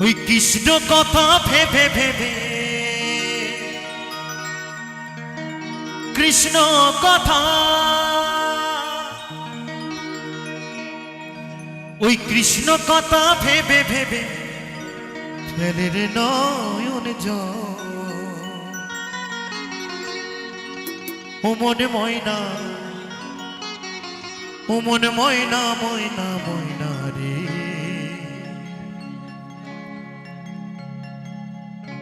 ওই কৃষ্ণ কথা ভেবে ভেবে। কৃষ্ণ কথা। ওই কৃষ্ণ কথা ভেবে ভেবে ফেলে রে নয়ন। ও মনে ময়না, ও মনে ময়না ময়না ময়না।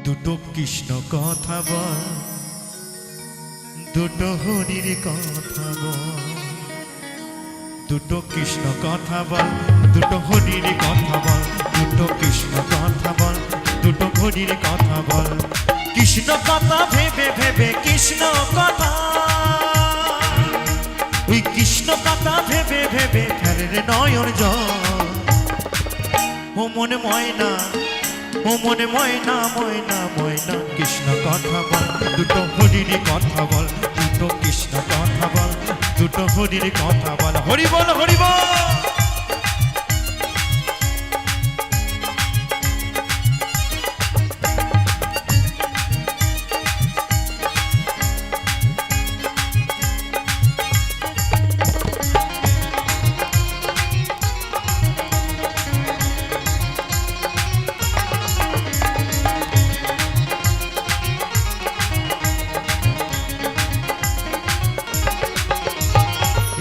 দুটো কৃষ্ণ কথা বল। দুটো হরির কথা বল। দুটো কৃষ্ণ কথা বল, দুটো হরির কথা বল, দুটো কৃষ্ণ কথা বল, দুটো হরির কথা বল। কৃষ্ণ কথা ভেবে ভেবে কৃষ্ণ কথা। ওই কৃষ্ণ কথা ভেবে ভেবে ফেলে নয়ন জল। ও মনে ময়না ও মনে ময়না ময়না ময়না, কৃষ্ণ কথা বল, দুটো হরিণী কথা বল, দুটো কৃষ্ণ কথা বল, দুটো হরিণী কথা বল। হরি বল হরি বল!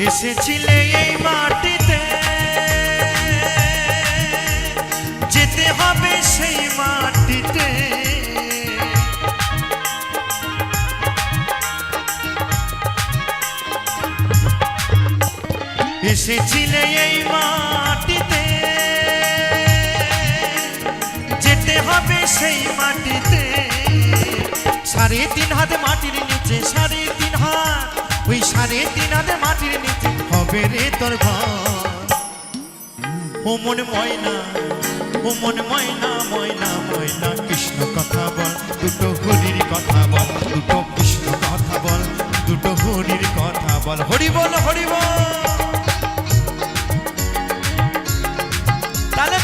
এসেছিলে এই মাটিতে। যেতে হবে সেই মাটিতে। এসেছিলে এই মাটিতে। যেতে হবে সেই মাটিতে। সাড়ে তিন হাতে মাটির নিচে, সাড়ে ওই সাড়ে তিন হাতে মাটির নিচে হবে রে তোর ঘর। ও মন ময়না, ও মন ময়না ময়না ময়না, কৃষ্ণ কথা বল, দুটো হরির কথা বল, দুটো কৃষ্ণ কথা বল, দুটো হরির কথা বল। হরি বল হরি বল। তালে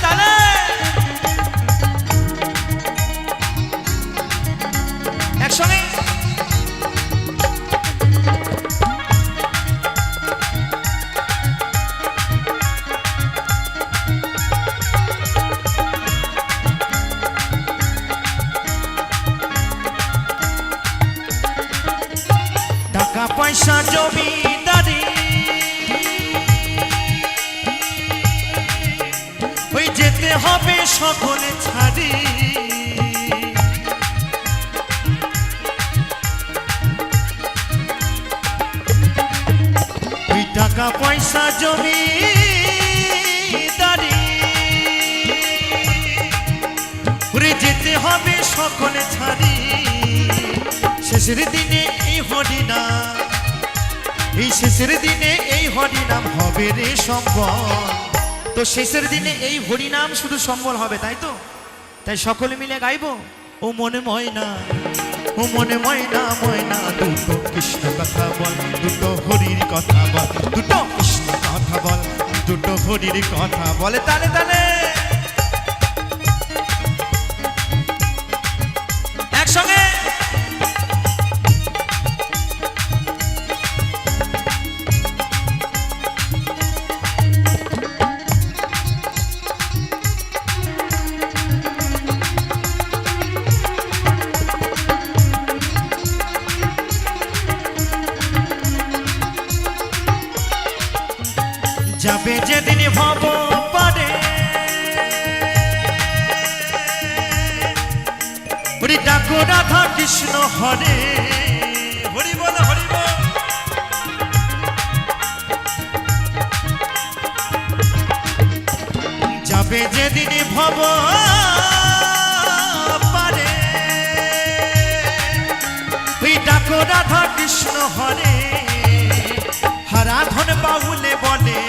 পয়সা জমিদারি ওই যেতে হবে সকলে ছাড়ি। ওই টাকা পয়সা জমি যেতে হবে সকলে ছাড়ি। শেষের দিনে এই হরিনা এই শেষের দিনে এই হরিনাম হবে রে সম্বল। তো শেষের দিনে এই হরিনাম শুধু সম্বল হবে, তাই তো? তাই সকলে মিলে গাইবো, ও মনে ময়না, ও মনে ময়না ময়না, দুটো কৃষ্ণ কথা বল, দুটো হরির কথা বল, দুটো কৃষ্ণ কথা বল, দুটো হরির কথা বলে, তালে তালে। যাবে যেদিন ভব পারে। হরি ডাকো রাধা কৃষ্ণ হরে। হরি বল, হরি যাবে যেদিন ভব পারে। ওই ডাকো রাধা কৃষ্ণ হরে। হারাধন বাউলে বলে।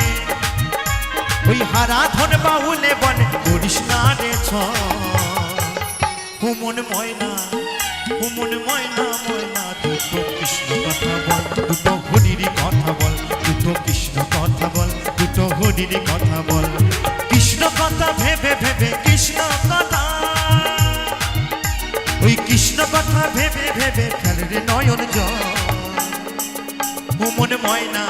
ওই হারা ধন বাউলে বনে, করিস না রে ছ হুমন ময়না হুমন ময়না ময়না, দুটো কৃষ্ণ কথা বল, দুটো হরির কথা বল, দুটো কৃষ্ণ কথা বল, দুটো হরির কথা বল। কৃষ্ণ কথা ভেবে ভেবে কৃষ্ণ কথা। ওই কৃষ্ণ কথা ভেবে ভেবে খেলে নয়ন জল। হুমন ময়না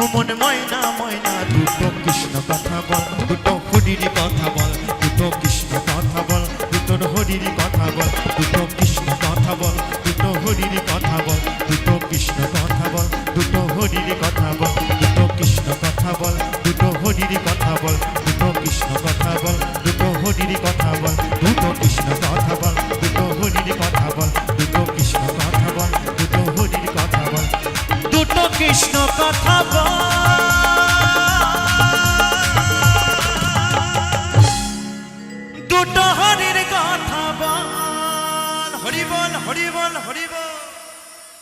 ও ময়না ময়না দুটো কৃষ্ণ কথা বল দুটো হরির কথা বল দুটো কৃষ্ণ কথা বল দুটোর হরির কথা বল দুটো কৃষ্ণ কথা বল দুটো হরির কথা বল দুটো কৃষ্ণ কথা বল দুটো হরির কথা বল দুটো কৃষ্ণ কথা বল দুটো হরির কথা বল দুটো কৃষ্ণ কথা বল দুটো হরির কথা বল